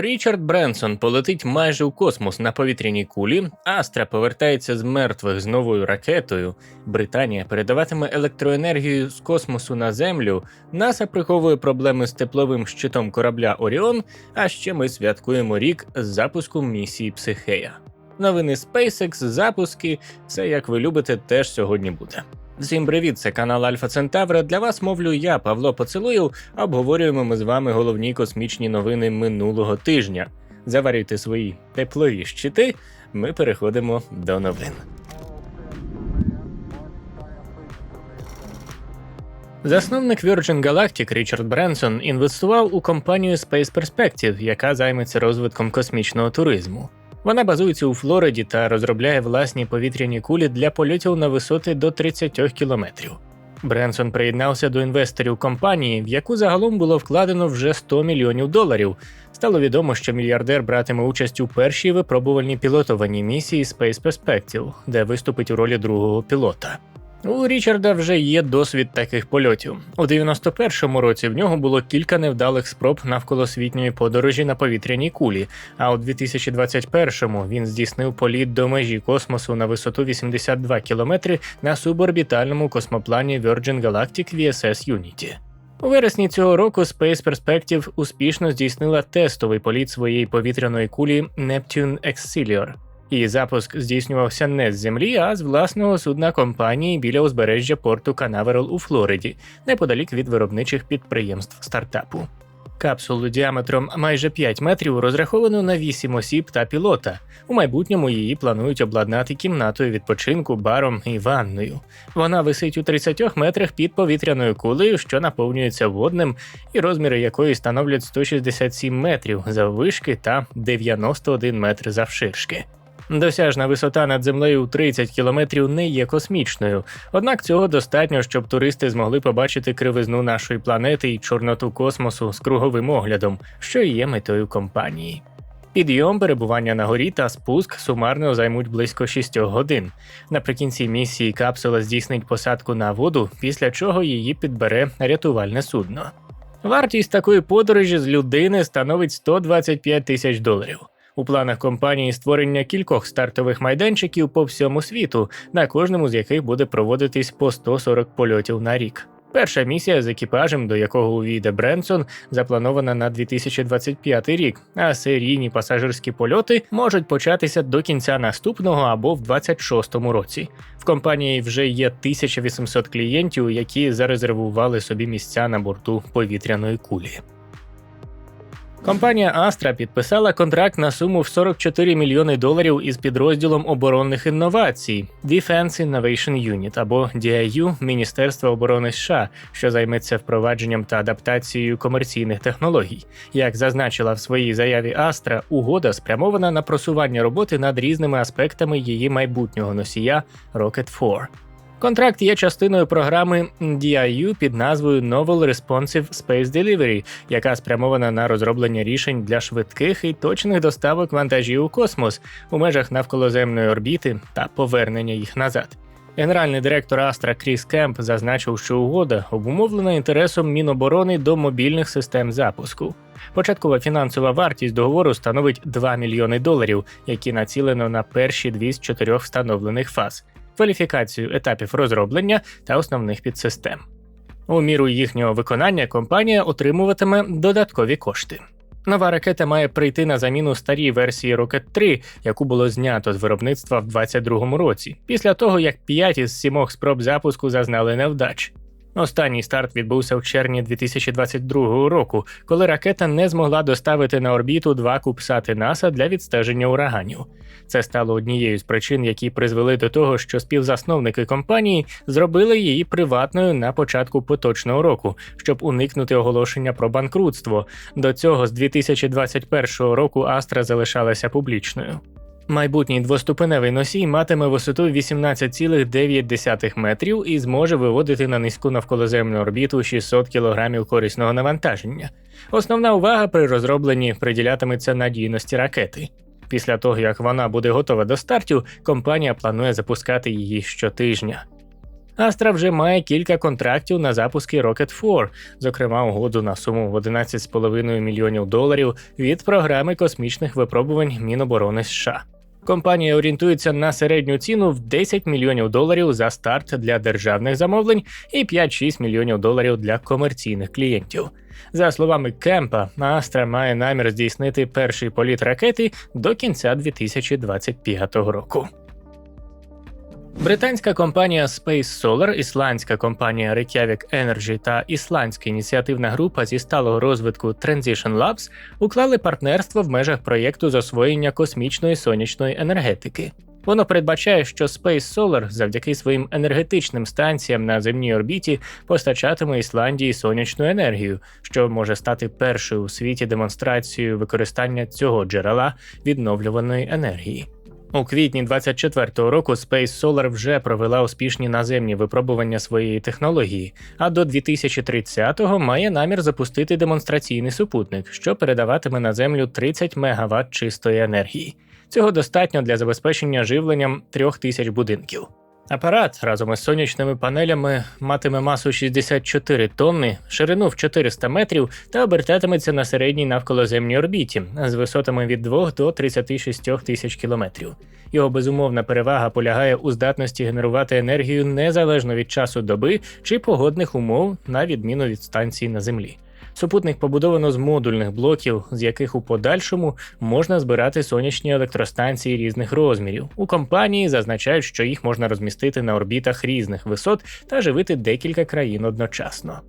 Річард Бренсон полетить майже у космос на повітряній кулі. Астра повертається з мертвих з новою ракетою. Британія передаватиме електроенергію з космосу на землю. НАСА приховує проблеми з тепловим щитом корабля Оріон. А ще ми святкуємо рік з запуску місії Психея. Новини SpaceX, запуски, все як ви любите, теж сьогодні буде. Всім привіт, це канал Альфа Центавра. Для вас мовлю я, Павло Поцелуєв. Обговорюємо ми з вами головні космічні новини минулого тижня. Заварюйте свої теплові щити. Ми переходимо до новин. Засновник Virgin Galactic Річард Бренсон інвестував у компанію Space Perspective, яка займеться розвитком космічного туризму. Вона базується у Флориді та розробляє власні повітряні кулі для польотів на висоти до 30 кілометрів. Бренсон приєднався до інвесторів компанії, в яку загалом було вкладено вже 100 мільйонів доларів. Стало відомо, що мільярдер братиме участь у першій випробувальній пілотованій місії Space Perspective, де виступить у ролі другого пілота. У Річарда вже є досвід таких польотів. У 91-му році в нього було кілька невдалих спроб навколосвітньої подорожі на повітряній кулі. А у 2021-му він здійснив політ до межі космосу на висоту 82 кілометри на суборбітальному космоплані Virgin Galactic VSS Unity. У вересні цього року Space Perspective успішно здійснила тестовий політ своєї повітряної кулі Neptune Excelsior. Її запуск здійснювався не з землі, а з власного судна компанії біля узбережжя порту Канаверал у Флориді, неподалік від виробничих підприємств стартапу. Капсулу діаметром майже 5 метрів розраховано на 8 осіб та пілота. У майбутньому її планують обладнати кімнатою відпочинку, баром і ванною. Вона висить у 30 метрах під повітряною кулею, що наповнюється водним, і розміри якої становлять 167 метрів заввишки та 91 метр завширшки. Досяжна висота над землею у 30 кілометрів не є космічною, однак цього достатньо, щоб туристи змогли побачити кривизну нашої планети і чорноту космосу з круговим оглядом, що і є метою компанії. Підйом, перебування на горі та спуск сумарно займуть близько 6 годин. Наприкінці місії капсула здійснить посадку на воду, після чого її підбере рятувальне судно. Вартість такої подорожі з людини становить 125 тисяч доларів. У планах компанії створення кількох стартових майданчиків по всьому світу, на кожному з яких буде проводитись по 140 польотів на рік. Перша місія з екіпажем, до якого увійде Бренсон, запланована на 2025 рік, а серійні пасажирські польоти можуть початися до кінця наступного або в 26-му році. В компанії вже є 1800 клієнтів, які зарезервували собі місця на борту повітряної кулі. Компанія Astra підписала контракт на суму в 44 мільйони доларів із підрозділом оборонних інновацій Defense Innovation Unit або DIU Міністерства оборони США, що займеться впровадженням та адаптацією комерційних технологій. Як зазначила в своїй заяві Astra, угода спрямована на просування роботи над різними аспектами її майбутнього носія Rocket 4. Контракт є частиною програми DIU під назвою Novel Responsive Space Delivery, яка спрямована на розроблення рішень для швидких і точних доставок вантажів у космос у межах навколоземної орбіти та повернення їх назад. Генеральний директор Астра Кріс Кемп зазначив, що угода обумовлена інтересом Міноборони до мобільних систем запуску. Початкова фінансова вартість договору становить 2 мільйони доларів, які націлено на перші дві з чотирьох встановлених фаз кваліфікацію етапів розроблення та основних підсистем. У міру їхнього виконання компанія отримуватиме додаткові кошти. Нова ракета має прийти на заміну старій версії Rocket 3, яку було знято з виробництва в 2022 році, після того як 5 із 7 спроб запуску зазнали невдач. Останній старт відбувся в червні 2022 року, коли ракета не змогла доставити на орбіту два кубсати НАСА для відстеження ураганів. Це стало однією з причин, які призвели до того, що співзасновники компанії зробили її приватною на початку поточного року, щоб уникнути оголошення про банкрутство. До цього з 2021 року Астра залишалася публічною. Майбутній двоступеневий носій матиме висоту 18,9 метрів і зможе виводити на низьку навколоземну орбіту 600 кг корисного навантаження. Основна увага при розробленні приділятиметься надійності ракети. Після того, як вона буде готова до стартів, компанія планує запускати її щотижня. Астра вже має кілька контрактів на запуски Rocket 4, зокрема угоду на суму в 11,5 мільйонів доларів від програми космічних випробувань Міноборони США. Компанія орієнтується на середню ціну в 10 мільйонів доларів за старт для державних замовлень і 5-6 мільйонів доларів для комерційних клієнтів. За словами Кемпа, Астра має намір здійснити перший політ ракети до кінця 2025 року. Британська компанія Space Solar, ісландська компанія Reykjavik Energy та ісландська ініціативна група зі сталого розвитку Transition Labs уклали партнерство в межах проєкту з освоєння космічної сонячної енергетики. Воно передбачає, що Space Solar завдяки своїм енергетичним станціям на земній орбіті постачатиме Ісландії сонячну енергію, що може стати першою у світі демонстрацією використання цього джерела відновлюваної енергії. У квітні 24-го року Space Solar вже провела успішні наземні випробування своєї технології, а до 2030-го має намір запустити демонстраційний супутник, що передаватиме на землю 30 МВт чистої енергії. Цього достатньо для забезпечення живленням трьох тисяч будинків. Апарат разом із сонячними панелями матиме масу 64 тонни, ширину в 400 метрів та обертатиметься на середній навколоземній орбіті з висотами від 2 до 36 тисяч кілометрів. Його безумовна перевага полягає у здатності генерувати енергію незалежно від часу доби чи погодних умов, на відміну від станції на землі. Супутник побудовано з модульних блоків, з яких у подальшому можна збирати сонячні електростанції різних розмірів. У компанії зазначають, що їх можна розмістити на орбітах різних висот та живити декілька країн одночасно.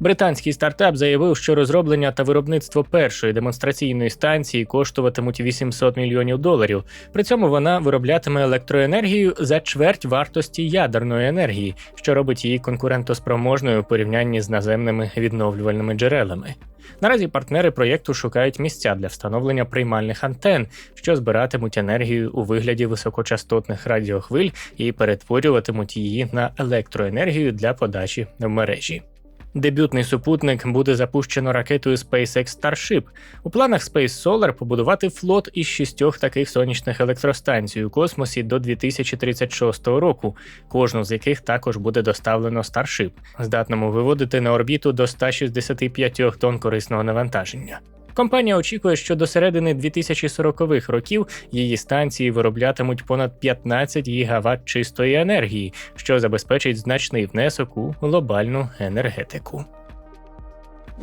Британський стартап заявив, що розроблення та виробництво першої демонстраційної станції коштуватимуть 800 мільйонів доларів. При цьому вона вироблятиме електроенергію за чверть вартості ядерної енергії, що робить її конкурентоспроможною у порівнянні з наземними відновлювальними джерелами. Наразі партнери проєкту шукають місця для встановлення приймальних антен, що збиратимуть енергію у вигляді високочастотних радіохвиль і перетворюватимуть її на електроенергію для подачі в мережі. Дебютний супутник буде запущено ракетою SpaceX Starship. У планах Space Solar побудувати флот із шістьох таких сонячних електростанцій у космосі до 2036 року, кожну з яких також буде доставлено Starship, здатному виводити на орбіту до 165 тонн корисного навантаження. Компанія очікує, що до середини 2040-х років її станції вироблятимуть понад 15 гігаватт чистої енергії, що забезпечить значний внесок у глобальну енергетику.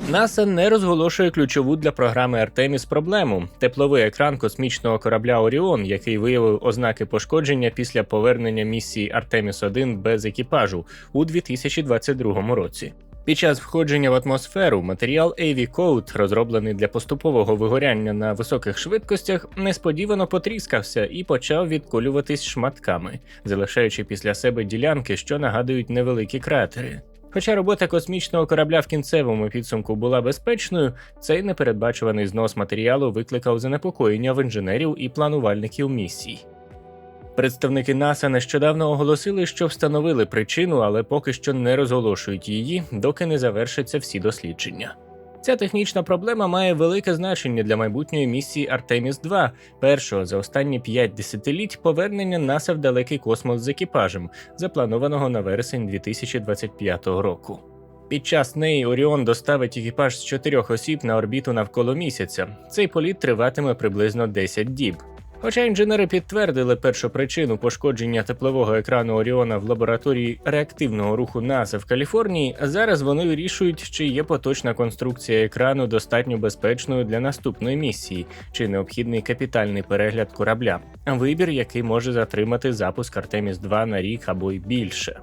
НАСА не розголошує ключову для програми Артеміс проблему тепловий екран космічного корабля Оріон, який виявив ознаки пошкодження після повернення місії Артеміс 1 без екіпажу у 2022 році. Під час входження в атмосферу матеріал AV Code, розроблений для поступового вигоряння на високих швидкостях, несподівано потріскався і почав відколюватись шматками, залишаючи після себе ділянки, що нагадують невеликі кратери. Хоча робота космічного корабля в кінцевому підсумку була безпечною, цей непередбачуваний знос матеріалу викликав занепокоєння в інженерів і планувальників місій. Представники НАСА нещодавно оголосили, що встановили причину, але поки що не розголошують її, доки не завершаться всі дослідження. Ця технічна проблема має велике значення для майбутньої місії Артеміс 2 першого за останні п'ять десятиліть повернення НАСА в далекий космос з екіпажем, запланованого на вересень 2025 року. Під час неї Оріон доставить екіпаж з чотирьох осіб на орбіту навколо місяця. Цей політ триватиме приблизно 10 діб. Хоча інженери підтвердили першу причину пошкодження теплового екрану Оріона в лабораторії реактивного руху НАСА в Каліфорнії, зараз вони вирішують, чи є поточна конструкція екрану достатньо безпечною для наступної місії, чи необхідний капітальний перегляд корабля, вибір, який може затримати запуск Артеміс 2 на рік або й більше.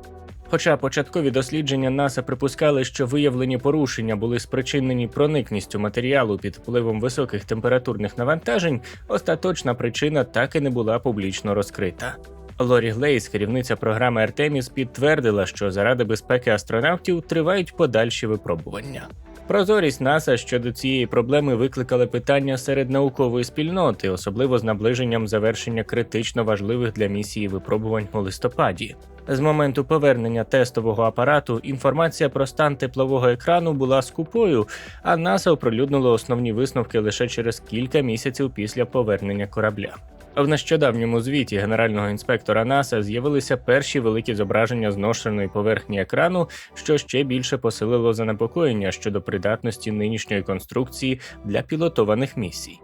Хоча початкові дослідження НАСА припускали, що виявлені порушення були спричинені проникністю матеріалу під впливом високих температурних навантажень, остаточна причина так і не була публічно розкрита. Лорі Глейс, керівниця програми Артеміс, підтвердила, що заради безпеки астронавтів тривають подальші випробування. Прозорість НАСА щодо цієї проблеми викликали питання серед наукової спільноти, особливо з наближенням завершення критично важливих для місії випробувань у листопаді. З моменту повернення тестового апарату інформація про стан теплового екрану була скупою, а НАСА оприлюднило основні висновки лише через кілька місяців після повернення корабля. В нещодавньому звіті генерального інспектора НАСА з'явилися перші великі зображення зношеної поверхні екрану, що ще більше посилило занепокоєння щодо придатності нинішньої конструкції для пілотованих місій.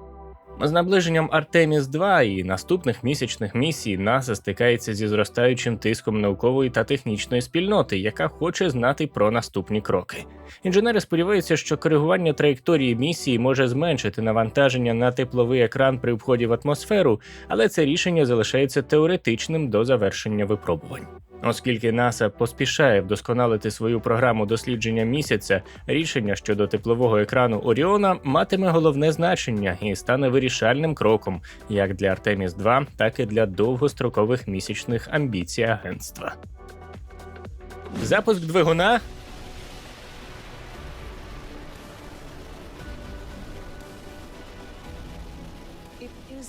З наближенням Артеміс 2 і наступних місячних місій НАСА стикається зі зростаючим тиском наукової та технічної спільноти, яка хоче знати про наступні кроки. Інженери сподіваються, що коригування траєкторії місії може зменшити навантаження на тепловий екран при вході в атмосферу, але це рішення залишається теоретичним до завершення випробувань. Оскільки НАСА поспішає вдосконалити свою програму дослідження місяця, рішення щодо теплового екрану Оріона матиме головне значення і стане вирішальним кроком як для Артеміс 2, так і для довгострокових місячних амбіцій агентства. Запуск двигуна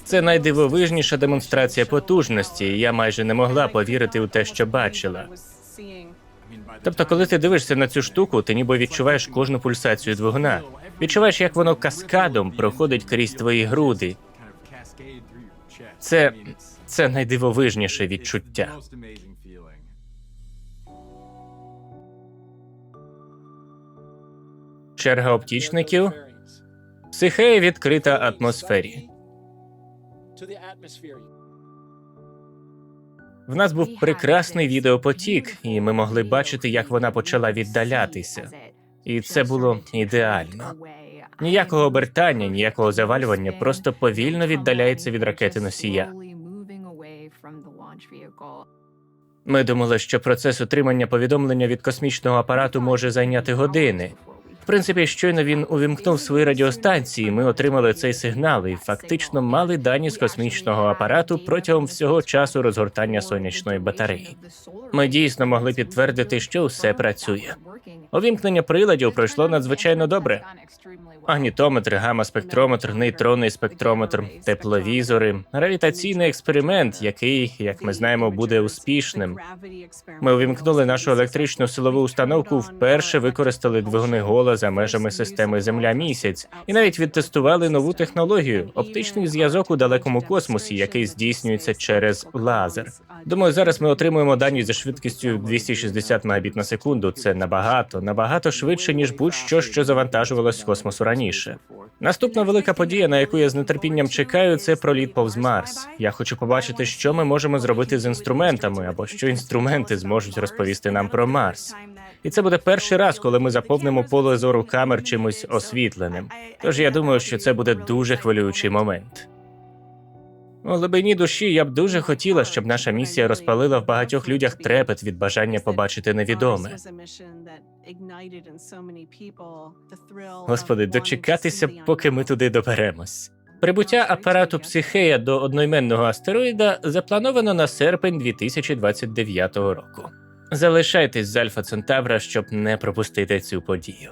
Це найдивовижніша демонстрація потужності. і Я майже не могла повірити у те, що бачила. Тобто, коли ти дивишся на цю штуку, ти ніби відчуваєш кожну пульсацію двигуна. Відчуваєш, як воно каскадом проходить крізь твої груди. Це це найдивовижніше відчуття. Черга оптічників. Психея відкрита атмосфері. В нас був прекрасний відеопотік, і ми могли бачити, як вона почала віддалятися. І це було ідеально. Ніякого обертання, ніякого завалювання, просто повільно віддаляється від ракети носія. Ми думали, що процес отримання повідомлення від космічного апарату може зайняти години. Принципі, щойно він увімкнув свої радіостанції. Ми отримали цей сигнал і фактично мали дані з космічного апарату протягом всього часу розгортання сонячної батареї. Ми дійсно могли підтвердити, що все працює. Увімкнення приладів пройшло надзвичайно добре. Магнітометр, гамма-спектрометр, нейтронний спектрометр, тепловізори, гравітаційний експеримент, який, як ми знаємо, буде успішним. Ми увімкнули нашу електричну силову установку, вперше використали двигуни гола за межами системи Земля місяць, і навіть відтестували нову технологію оптичний зв'язок у далекому космосі, який здійснюється через лазер. Думаю, зараз ми отримуємо дані за швидкістю 260 Мбіт на секунду. Це набагато, набагато швидше ніж будь-що, що завантажувалось з космосу раніше. Наступна велика подія, на яку я з нетерпінням чекаю, це проліт повз Марс. Я хочу побачити, що ми можемо зробити з інструментами, або що інструменти зможуть розповісти нам про Марс. І це буде перший раз, коли ми заповнимо поле зору камер чимось освітленим. Тож я думаю, що це буде дуже хвилюючий момент. У глибині душі я б дуже хотіла, щоб наша місія розпалила в багатьох людях трепет від бажання побачити невідоме. Господи, дочекатися, поки ми туди доберемось. Прибуття апарату Психея до одноіменного астероїда заплановано на серпень 2029 року. Залишайтесь з Альфа Центавра, щоб не пропустити цю подію.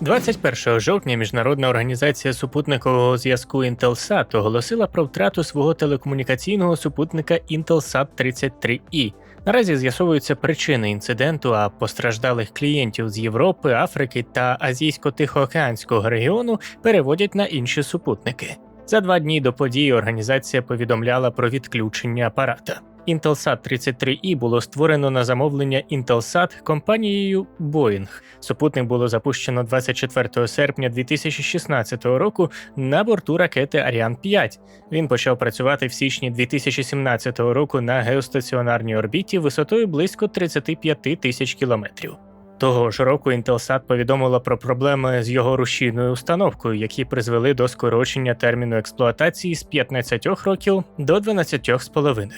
21 жовтня міжнародна організація супутникового зв'язку Intelsat оголосила про втрату свого телекомунікаційного супутника Intelsat 33i. Наразі з'ясовуються причини інциденту, а постраждалих клієнтів з Європи, Африки та Азійсько-Тихоокеанського регіону переводять на інші супутники. За два дні до події організація повідомляла про відключення апарата. Intelsat 33i було створено на замовлення Intelsat компанією Boeing. Супутник було запущено 24 серпня 2016 року на борту ракети Ariane 5. Він почав працювати в січні 2017 року на геостаціонарній орбіті висотою близько 35 тисяч кілометрів. Того ж року Intelsat повідомила про проблеми з його рушійною установкою, які призвели до скорочення терміну експлуатації з 15 років до 12,5.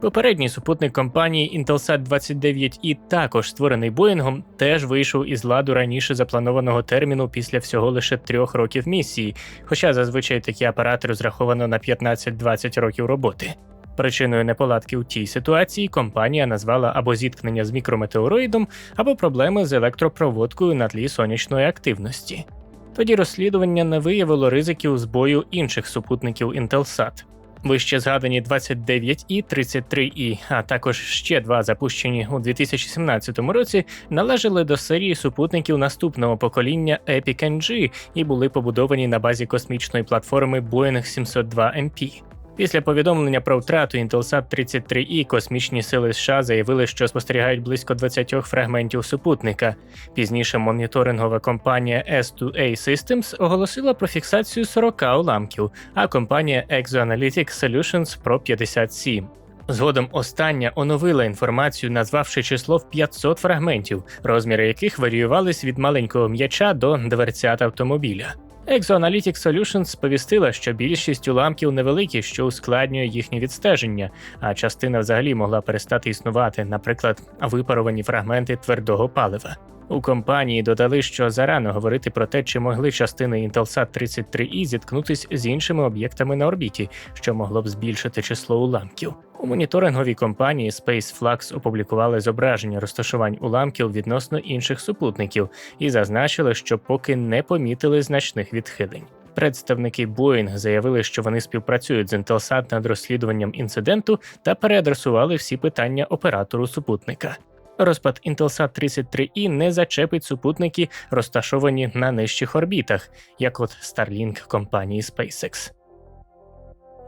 Попередній супутник компанії Intelsat 29i, також створений Боїнгом, теж вийшов із ладу раніше запланованого терміну після всього лише трьох років місії, хоча зазвичай такі апарати розраховано на 15-20 років роботи. Причиною неполадки у тій ситуації компанія назвала або зіткнення з мікрометеороїдом, або проблеми з електропроводкою на тлі сонячної активності. Тоді розслідування не виявило ризиків збою інших супутників Intelsat. Вище згадані 29І, 33І, а також ще два запущені у 2017 році, належали до серії супутників наступного покоління Epic NG і були побудовані на базі космічної платформи Boeing 702 MP. Після повідомлення про втрату Intelsat 33i космічні сили США заявили, що спостерігають близько 20 фрагментів супутника. Пізніше моніторингова компанія S2A Systems оголосила про фіксацію 40 уламків, а компанія ExoAnalytic Solutions про 57. Згодом остання оновила інформацію, назвавши число в 500 фрагментів, розміри яких варіювались від маленького м'яча до дверцят автомобіля. ExoAnalytic Solutions сповістила, що більшість уламків невеликі, що ускладнює їхнє відстеження, а частина взагалі могла перестати існувати, наприклад, випаровані фрагменти твердого палива. У компанії додали, що зарано говорити про те, чи могли частини Intelsat 33i зіткнутися з іншими об'єктами на орбіті, що могло б збільшити число уламків. У моніторинговій компанії SpaceFlux опублікували зображення розташувань уламків відносно інших супутників і зазначили, що поки не помітили значних відхилень. Представники Boeing заявили, що вони співпрацюють з Intelsat над розслідуванням інциденту та переадресували всі питання оператору супутника. Розпад Intelsat 33i не зачепить супутники, розташовані на нижчих орбітах, як от Starlink компанії SpaceX.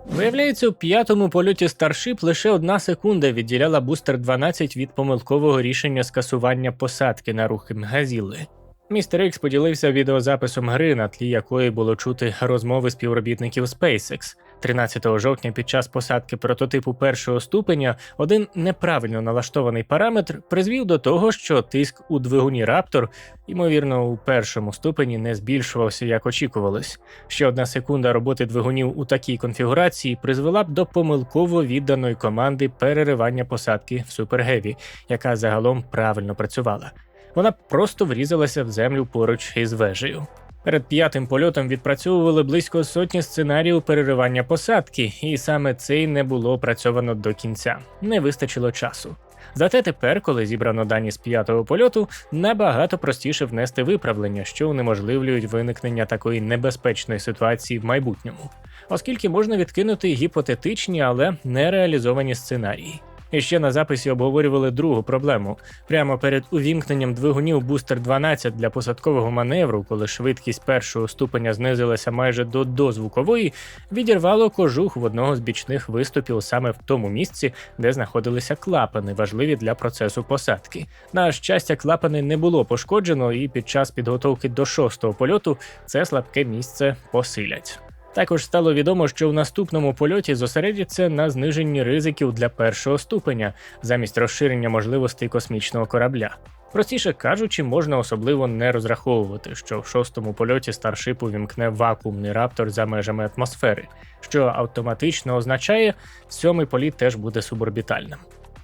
Виявляється, у п'ятому польоті Starship лише одна секунда відділяла бустер 12 від помилкового рішення скасування посадки на рухи Мгазіли. Містер Ікс поділився відеозаписом гри, на тлі якої було чути розмови співробітників SpaceX. 13 жовтня під час посадки прототипу першого ступеня один неправильно налаштований параметр призвів до того, що тиск у двигуні Raptor, ймовірно, у першому ступені не збільшувався, як очікувалось. Ще одна секунда роботи двигунів у такій конфігурації призвела б до помилково відданої команди переривання посадки в Супергеві, яка загалом правильно працювала. Вона просто врізалася в землю поруч із вежею. Перед п'ятим польотом відпрацьовували близько сотні сценаріїв переривання посадки, і саме цей не було опрацьовано до кінця. Не вистачило часу. Зате тепер, коли зібрано дані з п'ятого польоту, набагато простіше внести виправлення, що унеможливлюють виникнення такої небезпечної ситуації в майбутньому, оскільки можна відкинути гіпотетичні, але нереалізовані сценарії. І ще на записі обговорювали другу проблему. Прямо перед увімкненням двигунів Бустер 12 для посадкового маневру, коли швидкість першого ступеня знизилася майже до дозвукової, відірвало кожух в одного з бічних виступів саме в тому місці, де знаходилися клапани, важливі для процесу посадки. На щастя, клапани не було пошкоджено, і під час підготовки до шостого польоту це слабке місце посилять. Також стало відомо, що в наступному польоті зосередяться на зниженні ризиків для першого ступеня замість розширення можливостей космічного корабля. Простіше кажучи, можна особливо не розраховувати, що в шостому польоті старшип увімкне вакуумний раптор за межами атмосфери, що автоматично означає, сьомий політ теж буде суборбітальним.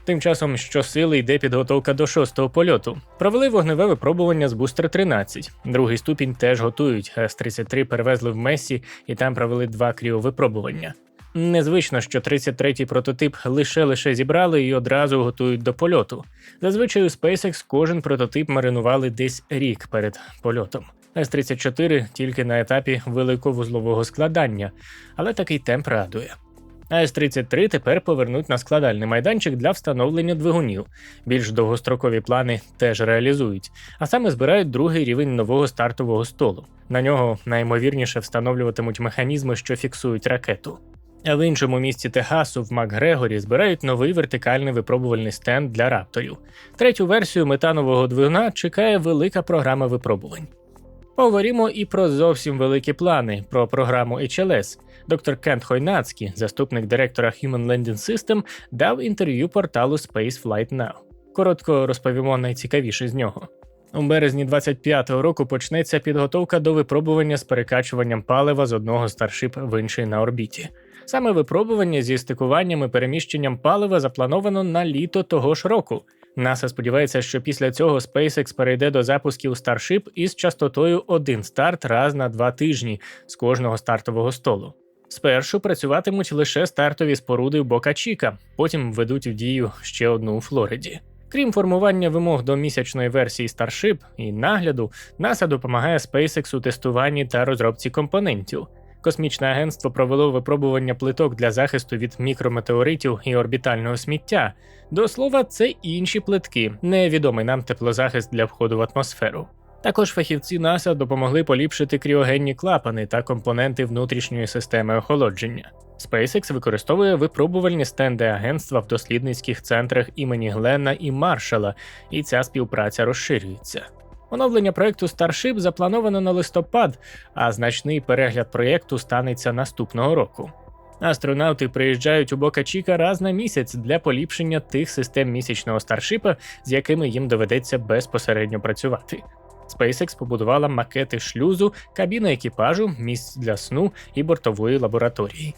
Тим часом, щосили йде підготовка до шостого польоту. Провели вогневе випробування з бустер 13. Другий ступінь теж готують. С-33 перевезли в Месі і там провели два кріовипробування. Незвично, що 33-й прототип лише лише зібрали і одразу готують до польоту. Зазвичай у SpaceX кожен прототип маринували десь рік перед польотом. С-34 тільки на етапі великовузлового складання, але такий темп радує. АС-33 тепер повернуть на складальний майданчик для встановлення двигунів. Більш довгострокові плани теж реалізують, а саме збирають другий рівень нового стартового столу. На нього наймовірніше встановлюватимуть механізми, що фіксують ракету. А в іншому місці Техасу в Макгрегорі збирають новий вертикальний випробувальний стенд для рапторів. Третю версію метанового двигуна чекає велика програма випробувань. Поговоримо і про зовсім великі плани про програму HLS. Доктор Кент Хойнацький, заступник директора Human Landing System, дав інтерв'ю порталу Space Flight Now. Коротко розповімо найцікавіше з нього. У березні 25-го року почнеться підготовка до випробування з перекачуванням палива з одного старшип в інший на орбіті. Саме випробування зі стикуванням і переміщенням палива заплановано на літо того ж року. НАСА сподівається, що після цього SpaceX перейде до запусків Starship із частотою один старт раз на два тижні з кожного стартового столу. Спершу працюватимуть лише стартові споруди в Бока Чіка, потім введуть в дію ще одну у Флориді. Крім формування вимог до місячної версії Starship і нагляду, NASA допомагає SpaceX у тестуванні та розробці компонентів. Космічне агентство провело випробування плиток для захисту від мікрометеоритів і орбітального сміття. До слова, це інші плитки, невідомий нам теплозахист для входу в атмосферу. Також фахівці НАСА допомогли поліпшити кріогенні клапани та компоненти внутрішньої системи охолодження. SpaceX використовує випробувальні стенди агентства в дослідницьких центрах імені Гленна і Маршала, і ця співпраця розширюється. Оновлення проекту Starship заплановано на листопад, а значний перегляд проєкту станеться наступного року. Астронавти приїжджають у Бока Чіка раз на місяць для поліпшення тих систем місячного старшипа, з якими їм доведеться безпосередньо працювати. SpaceX побудувала макети шлюзу, кабіни екіпажу, місць для сну і бортової лабораторії.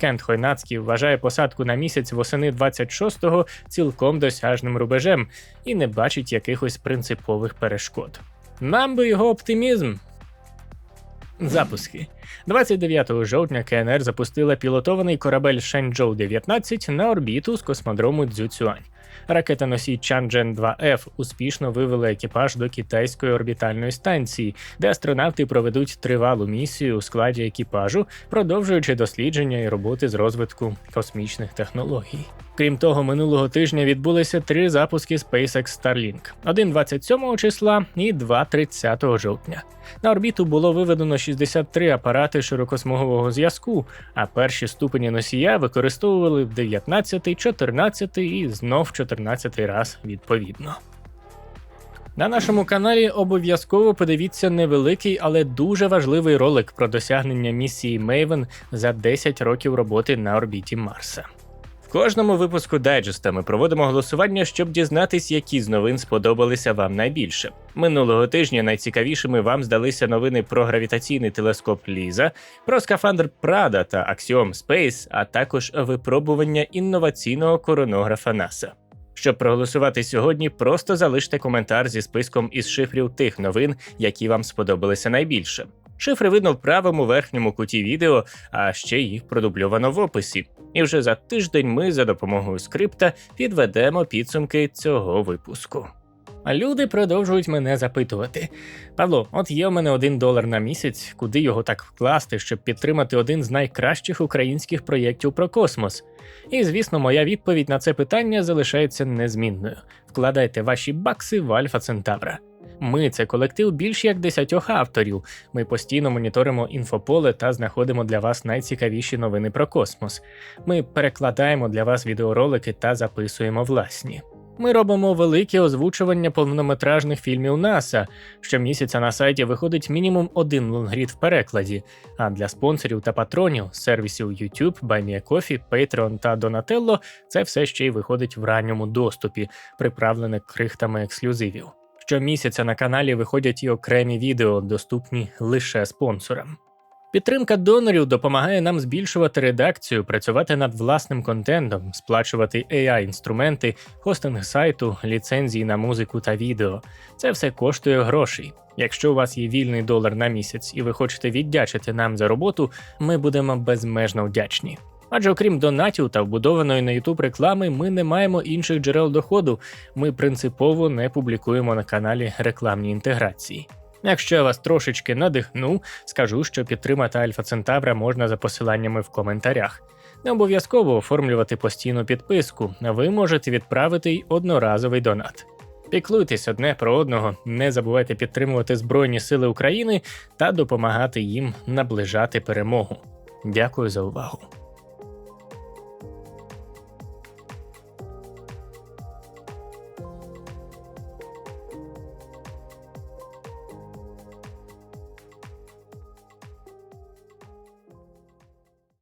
Кент Хойнацький вважає посадку на місяць восени 26-го цілком досяжним рубежем і не бачить якихось принципових перешкод. Нам би його оптимізм. Запуски 29 жовтня КНР запустила пілотований корабель Шенчжоу 19 на орбіту з космодрому Цзюцюань. Ракета-носій Чанчжен 2 f успішно вивели екіпаж до китайської орбітальної станції, де астронавти проведуть тривалу місію у складі екіпажу, продовжуючи дослідження і роботи з розвитку космічних технологій. Крім того, минулого тижня відбулися три запуски SpaceX Starlink: один 27 числа і два 30 жовтня. На орбіту було виведено 63 апарати широкосмугового зв'язку, а перші ступені носія використовували в 19, 14 і знов 14 раз відповідно. На нашому каналі обов'язково подивіться невеликий, але дуже важливий ролик про досягнення місії Maven за 10 років роботи на орбіті Марса. В кожному випуску дайджеста ми проводимо голосування, щоб дізнатись, які з новин сподобалися вам найбільше. Минулого тижня найцікавішими вам здалися новини про гравітаційний телескоп Ліза, про скафандр Прада та Axiom Space, а також випробування інноваційного коронографа НАСА. Щоб проголосувати сьогодні, просто залиште коментар зі списком із шифрів тих новин, які вам сподобалися найбільше. Шифри видно в правому верхньому куті відео, а ще їх продубльовано в описі. І вже за тиждень ми за допомогою скрипта підведемо підсумки цього випуску. А люди продовжують мене запитувати: Павло, от є у мене один долар на місяць, куди його так вкласти, щоб підтримати один з найкращих українських проєктів про космос. І звісно, моя відповідь на це питання залишається незмінною: вкладайте ваші бакси в Альфа Центавра. Ми це колектив більш як десятьох авторів. Ми постійно моніторимо інфополе та знаходимо для вас найцікавіші новини про космос. Ми перекладаємо для вас відеоролики та записуємо власні. Ми робимо велике озвучування повнометражних фільмів НАСА. Щомісяця на сайті виходить мінімум один лонгрід в перекладі. А для спонсорів та патронів сервісів YouTube, BuyMeACoffee, Patreon та Donatello це все ще й виходить в ранньому доступі, приправлене крихтами ексклюзивів. Щомісяця на каналі виходять і окремі відео, доступні лише спонсорам. Підтримка донорів допомагає нам збільшувати редакцію, працювати над власним контентом, сплачувати AI-інструменти, хостинг сайту, ліцензії на музику та відео. Це все коштує грошей. Якщо у вас є вільний долар на місяць і ви хочете віддячити нам за роботу, ми будемо безмежно вдячні. Адже окрім донатів та вбудованої на YouTube реклами, ми не маємо інших джерел доходу. Ми принципово не публікуємо на каналі рекламні інтеграції. Якщо я вас трошечки надихну, скажу, що підтримати Альфа Центавра можна за посиланнями в коментарях. Не обов'язково оформлювати постійну підписку, ви можете відправити й одноразовий донат. Піклуйтесь одне про одного, не забувайте підтримувати Збройні Сили України та допомагати їм наближати перемогу. Дякую за увагу.